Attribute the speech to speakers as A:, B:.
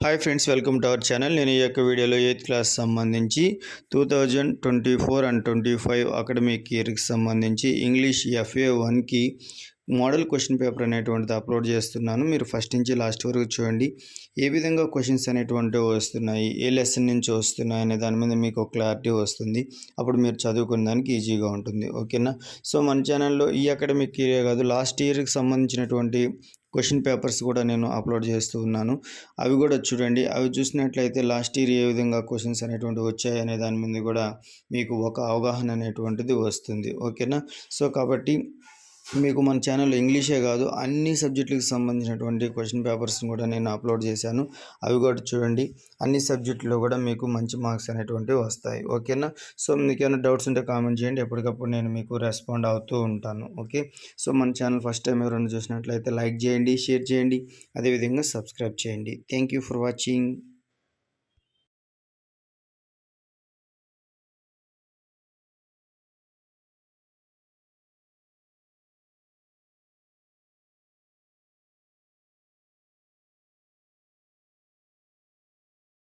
A: Hi friends welcome to our channel నేను ఈ యొక్క వీడియోలో ఎయిత్ క్లాస్ సంబంధించి two thousand twenty four and twenty five academic ఇయర్కి సంబంధించి ఇంగ్లీష్ ఎఫ్ఏ వన్కి మోడల్ క్వశ్చన్ పేపర్ అనేటువంటిది అప్లోడ్ చేస్తున్నాను. మీరు ఫస్ట్ నుంచి లాస్ట్ వరకు చూడండి. ఏ విధంగా క్వశ్చన్స్ అనేటువంటివి వస్తున్నాయి ఏ లెసన్ నుంచి వస్తున్నాయి అనే దాని మీద మీకు క్లారిటీ వస్తుంది. అప్పుడు మీరు చదువుకునే దానికి ఈజీగా ఉంటుంది. ఓకేనా సో మన ఛానల్లో ఈ అకాడమిక్ ఇయర్ కాదు లాస్ట్ ఇయర్కి సంబంధించినటువంటి క్వశ్చన్ పేపర్స్ కూడా నేను అప్లోడ్ చేస్తూ ఉన్నాను. అవి కూడా చూడండి. అవి చూసినట్లయితే లాస్ట్ ఇయర్ ఏ విధంగా క్వశ్చన్స్ అనేటువంటివి వచ్చాయి అనే దాని మీద కూడా మీకు ఒక అవగాహన అనేటువంటిది వస్తుంది. ఓకేనా? సో కాబట్టి మీకు మన ఛానల్ ఇంగ్లీషే కాదు అన్ని సబ్జెక్టులకు సంబంధించినటువంటి క్వశ్చన్ పేపర్స్ని కూడా నేను అప్లోడ్ చేశాను. అవి కూడా చూడండి. అన్ని సబ్జెక్టులో కూడా మీకు మంచి మార్క్స్ అనేటువంటివి వస్తాయి. ఓకేనా సో మీకు ఏమైనా డౌట్స్ ఉంటే కామెంట్ చేయండి. ఎప్పటికప్పుడు నేను మీకు రెస్పాండ్ అవుతూ ఉంటాను. ఓకే సో మన ఛానల్ ఫస్ట్ టైం ఎవరైనా చూసినట్లయితే లైక్ చేయండి షేర్ చేయండి. అదేవిధంగా సబ్స్క్రైబ్ చేయండి. Thank you for watching